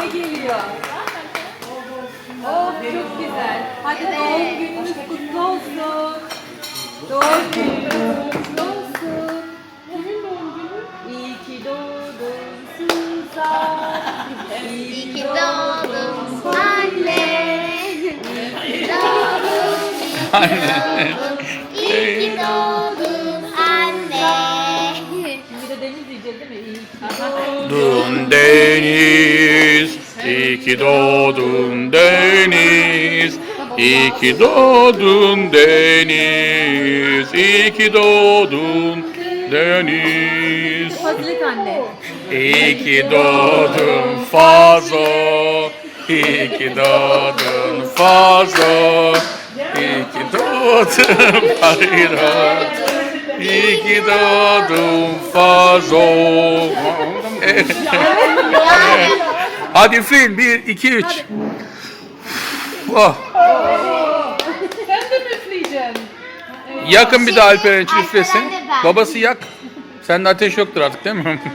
Ne geliyor? Oh çok güzel. Hadi doğum gününüz kutlu olsun. Doğum gününüz kutlu olsun. Kimin doğum günü? İyi ki doğdun Suzan. İyi ki doğdun anne. İyi ki doğdun. Anne. İyi ki doğdun anne. Bir de Deniz diyeceğiz değil mi? İyi ki doğdun. Doğdun Deniz, iyi ki doğdun Deniz, iyi ki doğdun Deniz, iyi ki doğdun Deniz. Fazilet anne. İyi ki doğdun Fazo, iyi ki doğdun Fazo, iyi ki doğdun Hayrat, iyi ki doğdun Fazo. Hadi üfleyin. Bir, iki, üç. Oh. Sen de mi üfleyeceksin? Yakın bir de Alperen için üflesin. Alperen de ben. Babası yak. Sende ateş yoktur artık değil mi?